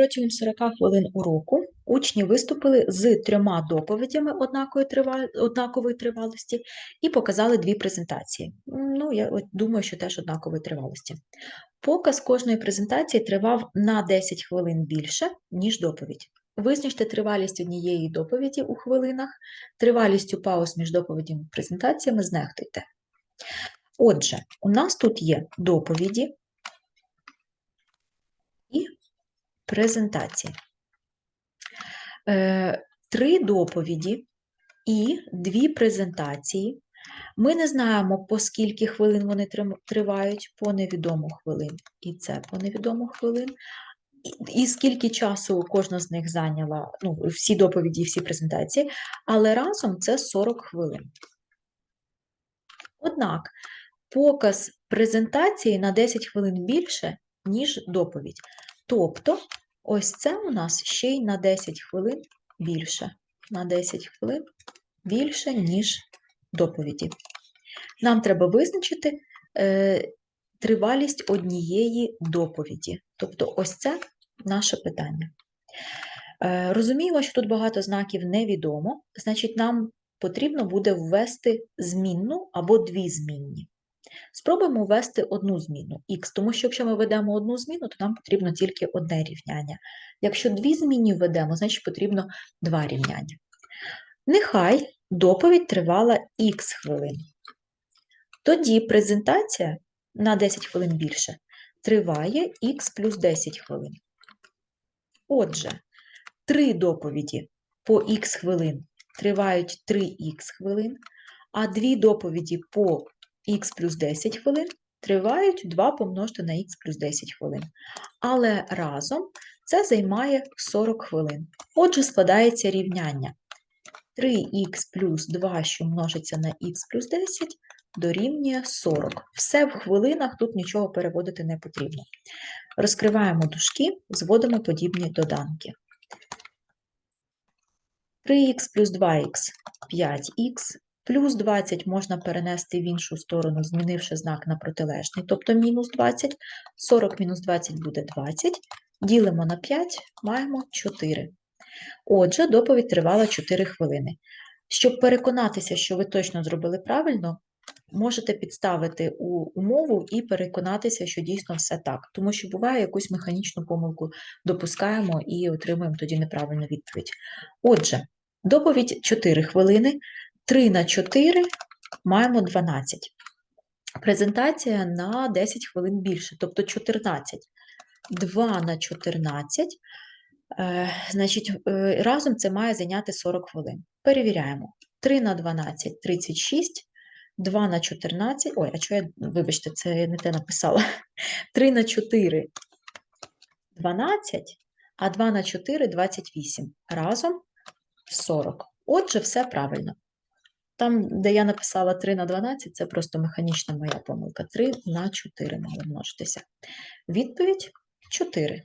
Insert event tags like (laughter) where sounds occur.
Протягом 40 хвилин уроку учні виступили з трьома доповідями однакової, трива... однакової тривалості і показали дві презентації. Ну, я думаю, що теж однакової тривалості. Показ кожної презентації тривав на 10 хвилин більше, ніж доповідь. Визначте тривалість однієї доповіді у хвилинах, тривалістю пауз між доповідями і презентаціями знехтуйте. Отже, у нас тут є доповіді і презентації. Е, Три доповіді і дві презентації. Ми не знаємо, по скільки хвилин вони тривають, по невідому хвилин. І це по невідому хвилин. І- скільки часу кожна з них зайняла, ну, всі доповіді, всі презентації, але разом це 40 хвилин. Однак показ презентації на 10 хвилин більше, ніж доповідь. Тобто, ось це у нас ще й на 10 хвилин більше. На 10 хвилин більше, ніж доповіді. Нам треба визначити е, тривалість однієї доповіді. Тобто, ось це наше питання. Е, розуміємо, що тут багато знаків невідомо, значить, нам потрібно буде ввести змінну або дві змінні. Спробуємо ввести одну зміну х, тому що якщо ми ведемо одну зміну, то нам потрібно тільки одне рівняння. Якщо дві змінні введемо, значить потрібно два рівняння. Нехай доповідь тривала х хвилин. Тоді презентація на 10 хвилин більше триває х плюс 10 хвилин. Отже, три доповіді по х хвилин тривають 3х хвилин, а дві доповіді по х плюс 10 хвилин тривають 2 помножити на х плюс 10 хвилин. Але разом це займає 40 хвилин. Отже, складається рівняння 3х плюс 2, що множиться на х плюс 10, дорівнює 40. Все в хвилинах, тут нічого переводити не потрібно. Розкриваємо дужки, зводимо подібні доданки. 3х плюс 2х 5х, плюс 20 можна перенести в іншу сторону, змінивши знак на протилежний, тобто мінус 20, 40 мінус 20 буде 20, ділимо на 5, маємо 4. Отже, доповідь тривала 4 хвилини. Щоб переконатися, що ви точно зробили правильно, можете підставити у умову і переконатися, що дійсно все так. Тому що буває, якусь механічну помилку допускаємо і отримуємо тоді неправильну відповідь. Отже, доповідь 4 хвилини, 3 на 4 маємо 12. Презентація на 10 хвилин більше, тобто 14. 2 на 14, е, значить, е, разом це має зайняти 40 хвилин. Перевіряємо. 3 на 12 – 36, 2 на 14, ой, а що я, вибачте, це я не те написала. (laughs) 3 на 4 – 12, а 2 на 4 – 28. Разом 40. Отже, все правильно. Там, де я написала 3 на 12, це просто механічна моя помилка. 3 на 4 мало множитися. Відповідь 4.